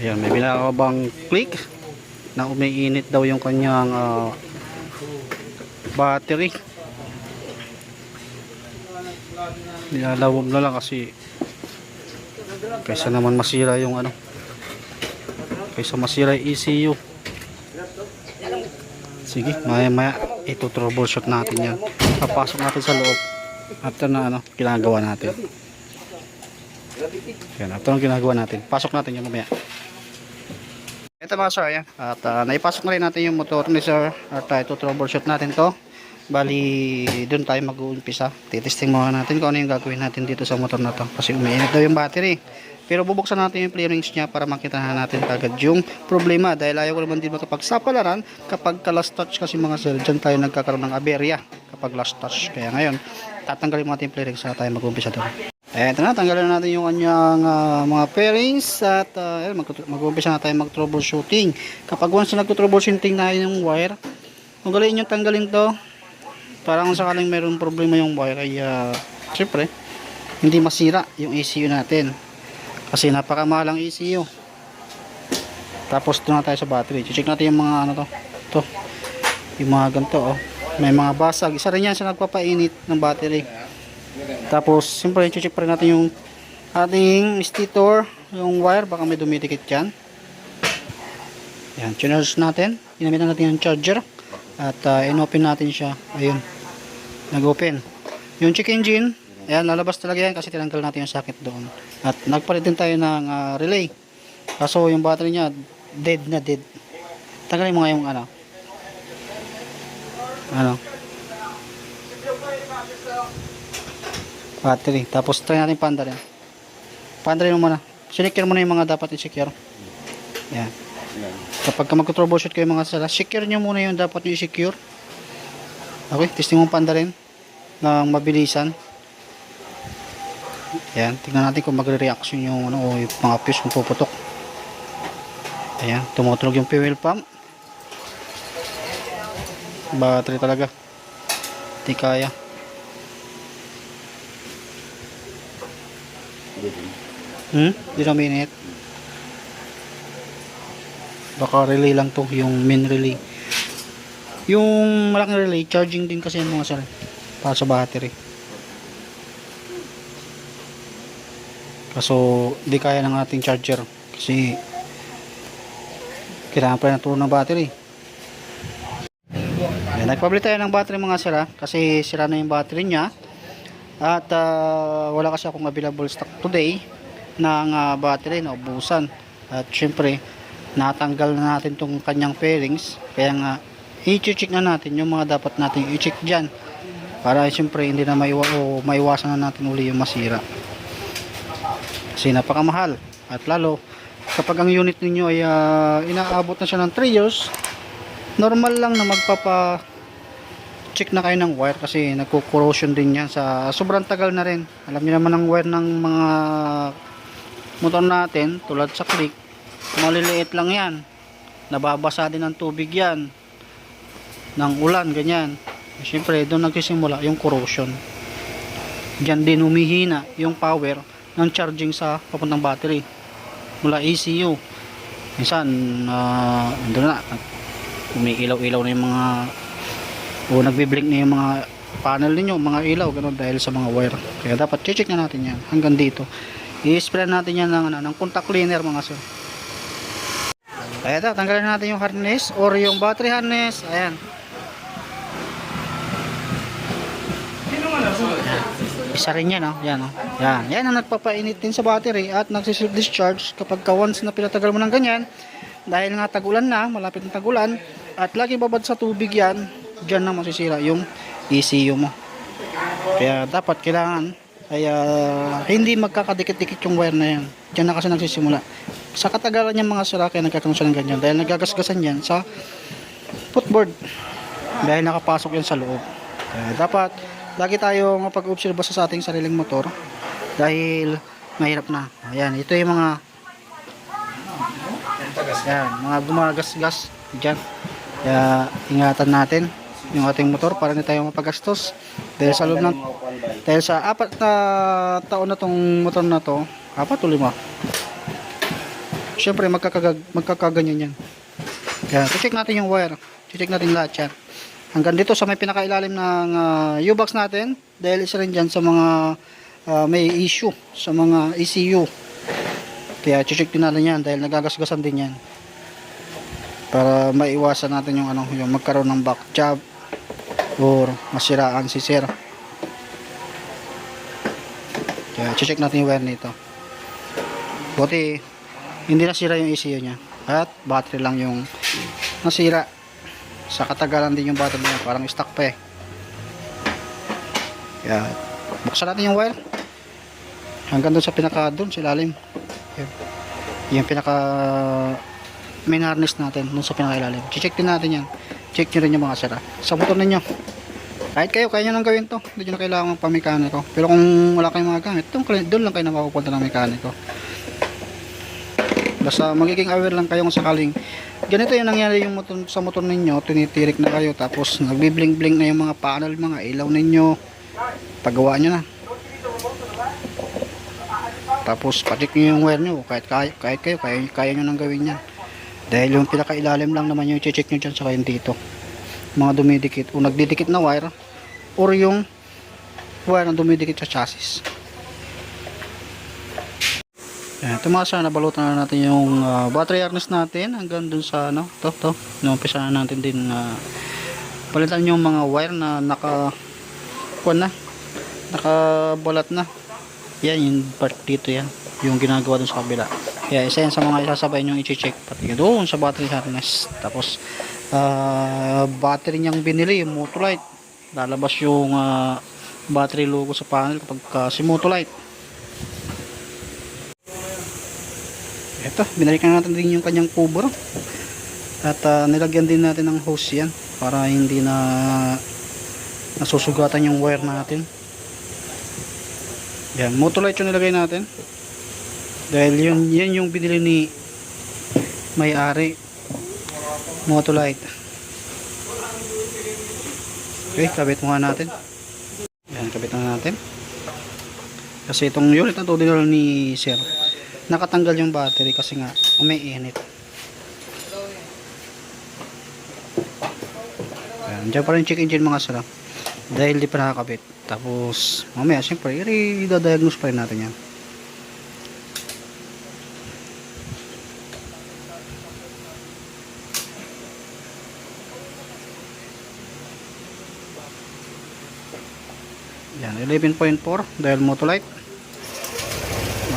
Ayan, may binakabang click na umiinit daw yung kanyang ah, battery. Nilalawag na lang kasi kaysa naman masira yung ano kaysa masira yung ECU. Sige, maya maya ito troubleshoot natin yan. Papasok natin sa loob after na ano, ginagawa natin. Yan, ito ang ginagawa natin. Pasok natin yan mamaya. Ito mga sir, yan. At ah, naipasok na rin natin yung motor ni sir. At uh, ito troubleshoot natin to. Bali, doon tayo mag-uumpisa. Titesting muna natin kung ano yung gagawin natin dito sa motor na to. Kasi umiinit daw yung battery. Pero bubuksan natin yung clearings niya para makita na natin kagad yung problema. Dahil ayaw ko naman din makapagsapalaran kapag ka last touch kasi mga sir, dyan tayo nagkakaroon ng aberya kapag last touch. Kaya ngayon, tatanggalin natin yung clearings na tayo mag-uumpisa doon. Ito na, tanggalin na natin yung kanyang ah, mga pairings at uh, mag- mag-umpisa na tayo mag-troubleshooting. Kapag once na nag-troubleshooting na yung wire, magaling yung tanggalin to. Parang sakaling mayroong problema yung wire ay uh, syempre, hindi masira yung ECU natin. Kasi napakamahal ang ECU. Tapos doon na tayo sa battery. Check natin yung mga ano to. To. Yung mga ganito oh. May mga basag. Isa rin yan sa nagpapainit ng battery. Tapos, siyempre, check pa rin natin yung ating stator, yung wire, baka may dumidikit dyan. Yan, chinarge natin. Ginamitan natin yung charger. At uh, in-open natin siya. Ayun. Nag-open. Yung check engine, ayan, lalabas talaga yan kasi tinanggal natin yung socket doon. At nagpalit din tayo ng ah, relay. Kaso yung battery niya, dead na dead. Tanggalin mo nga yung ano. Ano? battery. Tapos try natin panda rin. Panda rin muna. Sinikir mo na yung mga dapat i-secure. Yan. Kapag ka mag-troubleshoot kayo mga sala, secure nyo muna yung dapat i-secure. Okay, testing mo panda rin ng mabilisan. Yan, tingnan natin kung magre-reaction yung, ano, o yung mga fuse kung puputok. Ayan, tumutunog yung fuel pump. Battery talaga. Hindi kaya. Hmm? Di na minute. Baka relay lang to, yung main relay. Yung malaking relay, charging din kasi yung mga sir. Para sa battery. Kaso, di kaya ng ating charger. Kasi, kailangan pa rin ng battery. Ayan, nagpabili tayo ng battery mga sir ha, Kasi sira na yung battery niya. At ah, wala kasi akong available stock today ng ah, battery na ubusan. At syempre, natanggal na natin tong kanyang fairings. Kaya nga, i-check na natin yung mga dapat natin i-check dyan. Para syempre hindi na maiwa o maiwasan na natin uli yung masira. Kasi napakamahal. At lalo, kapag ang unit ninyo ay ah, inaabot na siya ng 3 years, normal lang na magpapa check na kayo ng wire kasi nagko-corrosion din yan sa sobrang tagal na rin. Alam niyo naman ang wire ng mga motor natin tulad sa click, maliliit lang yan. Nababasa din ng tubig yan. Ng ulan, ganyan. Siyempre, doon nagsisimula yung corrosion. Diyan din humihina yung power ng charging sa papuntang battery mula ECU. Minsan, uh, doon na, umiilaw-ilaw na yung mga o nagbi-blink na yung mga panel ninyo, mga ilaw, ganun dahil sa mga wire. Kaya dapat check na natin yan hanggang dito. I-spray natin yan ng, ano, ng contact cleaner mga sir. Ayan, ito, tanggalin natin yung harness or yung battery harness. Ayan. Isa rin yan, oh. Yan, oh. Yan. Yan ang nagpapainit din sa battery at nagsiself-discharge kapag ka once na pinatagal mo ng ganyan. Dahil nga tagulan na, malapit ng tagulan, at lagi babad sa tubig yan, dyan na masisira yung ECU mo. Kaya dapat kailangan ay ah, hindi magkakadikit-dikit yung wire na yan. Diyan na kasi nagsisimula. Sa katagalan niya mga sira kaya nagkakaroon siya ng ganyan dahil nagagasgasan yan sa footboard dahil nakapasok yan sa loob. Kaya dapat lagi tayo mapag-observe sa ating sariling motor dahil mahirap na. Ayan, ito yung mga Ayan, mga gumagasgas dyan. Kaya ingatan natin yung ating motor para hindi tayo mapagastos dahil sa loob ng dahil sa apat na taon na tong motor na to apat o lima syempre magkakagag, magkakaganyan yan. Kaya, check natin yung wire. Check natin lahat yan. Hanggang dito sa may pinakailalim ng ah, U-box natin. Dahil isa rin dyan sa mga ah, may issue sa mga ECU. Kaya check din natin yan dahil nagagasgasan din yan. Para maiwasan natin yung ano, yung magkaroon ng back job or masiraan si sir. Kaya check natin yung wire nito. Buti hindi nasira yung ECU niya. At battery lang yung nasira. Sa katagalan din yung battery niya. Parang stuck pa eh. Kaya buksan natin yung wire. Hanggang doon sa pinaka doon sa ilalim. Yan. Yung pinaka main harness natin doon sa pinaka ilalim. Check din natin yan. Check nyo rin yung mga sira. Sa motor ninyo. Kahit kayo, kaya nyo nang gawin to. Hindi nyo na kailangan ng pamekaniko. Pero kung wala kayong mga gamit, doon lang kayo na mapupunta ng mekaniko. Basta magiging aware lang kayong sakaling ganito yung nangyari yung motor, sa motor ninyo, tinitirik na kayo tapos nagbibling bling na yung mga panel, mga ilaw ninyo. Pagawa nyo na. Tapos patik nyo yung wire nyo kahit, kahit, kahit kayo, kaya, kaya nyo nang gawin yan. Dahil yung pinakailalim lang naman yung check nyo dyan sa kayo dito. Mga dumidikit o nagdidikit na wire or yung wire na dumidikit sa chassis. Yan, ito mga sir, nabalutan na natin yung ah, battery harness natin hanggang dun sa ano, to, to. Inumpisa na natin din na palitan yung mga wire na naka kuwan na, nakabalat na. Yan, yung part dito yan. Yung ginagawa dun sa kabila. Kaya isa yan sa mga isasabay nyo i-check pati doon sa battery harness. Tapos, ah, battery niyang binili, yung Motolite. Lalabas yung ah, battery logo sa panel kapag ah, si Motolite. Ito, binalikan natin din yung kanyang cover. At ah, nilagyan din natin ng hose yan para hindi na nasusugatan yung wire natin. Yan, Motolite yung nilagay natin. Dahil yun, yan yung binili ni may-ari. Motolite. Okay, kabit muna natin. Yan, kabit na natin. Kasi itong unit na to dinala ni Sir nakatanggal yung battery kasi nga umiinit. Ayan, dyan pa rin check engine mga sara. Dahil di pa nakakabit. Tapos, mamaya, siyempre, i-diagnose pa rin natin yan. Yan, 11.4 dahil Motolite.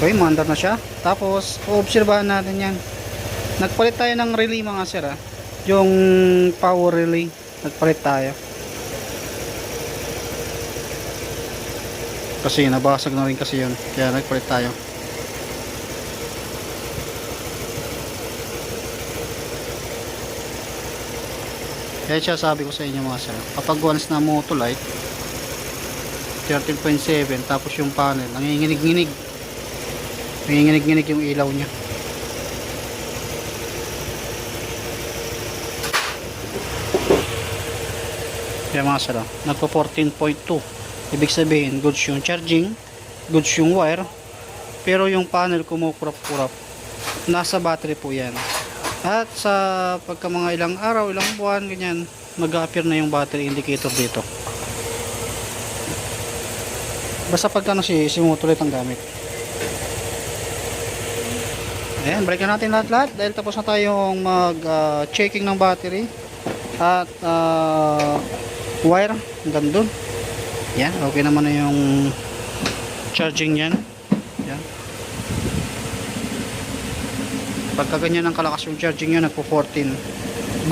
Okay, maandar na siya. Tapos, obserbahan natin yan. Nagpalit tayo ng relay mga sir ah. Yung power relay. Nagpalit tayo. Kasi nabasag na rin kasi yun. Kaya nagpalit tayo. Kaya siya sabi ko sa inyo mga sir. Kapag once na motolite, 13.7 tapos yung panel, nanginginig-nginig. Nanginginig-nginig yung ilaw niya. Yan mga sala nagpo 14.2 ibig sabihin goods yung charging goods yung wire pero yung panel kumukurap-kurap. Nasa battery po yan. At sa pagka mga ilang araw ilang buwan ganyan mag-appear na yung battery indicator dito basta pagka na si, si motor ang gamit Ayan, break na natin lahat-lahat dahil tapos na tayong mag-checking ng battery at ah, wire hanggang dun. Yan, okay naman na yung charging yan. Yan. Pagka ganyan ang kalakas yung charging yan, nagpo 14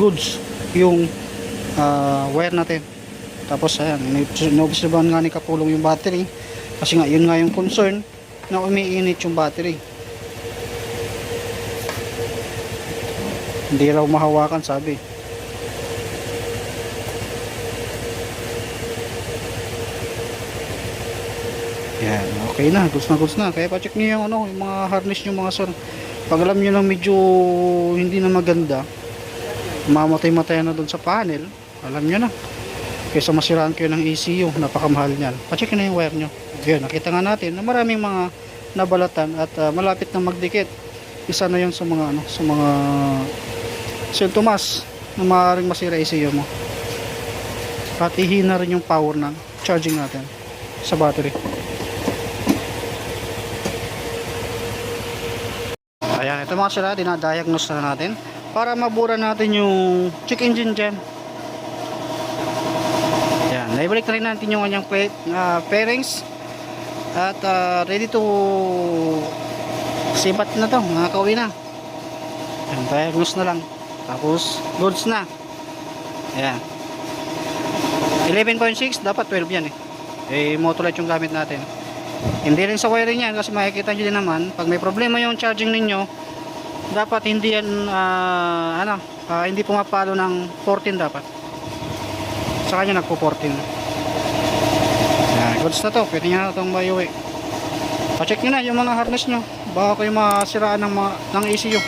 goods yung ah, wire natin. Tapos ayan, inobserbahan nga ni Kapulong yung battery kasi nga yun nga yung concern na umiinit yung battery. Hindi raw mahawakan sabi. Yan, okay na, goods na goods na. Kaya pa-check niyo yung ano, yung mga harness niyo mga sir. Pag alam niyo lang medyo hindi na maganda, mamatay-matay na doon sa panel, alam niyo na. Kaysa masiraan kayo ng ECU, napakamahal niyan. Pa-check na yung wire niyo. Yun, nakita nga natin na maraming mga nabalatan at ah, malapit na magdikit. isa na yun sa mga ano, sa mga sintomas na maaaring masira ECU mo. At ihina rin yung power ng charging natin sa battery. Ayan, ito mga sila, dinadiagnose na natin para mabura natin yung check engine dyan. Naibalik na rin natin yung kanyang pa- ah, pairings at ah, ready to sibat na to, nakakauwi na. Ayan, diagnose na lang. Tapos, goods na. Ayan. 11.6, dapat 12 yan eh. Eh, Motolite yung gamit natin. Hindi rin sa wiring yan kasi makikita nyo din naman, pag may problema yung charging ninyo, dapat hindi yan, ah, ano, ah, hindi pumapalo ng 14 dapat. Sa kanya nagpo 14. Yan, goods na to, pwede nyo na itong maiuwi. Pa-check nyo na yung mga harness nyo, baka kayo masiraan ng, ng ECU.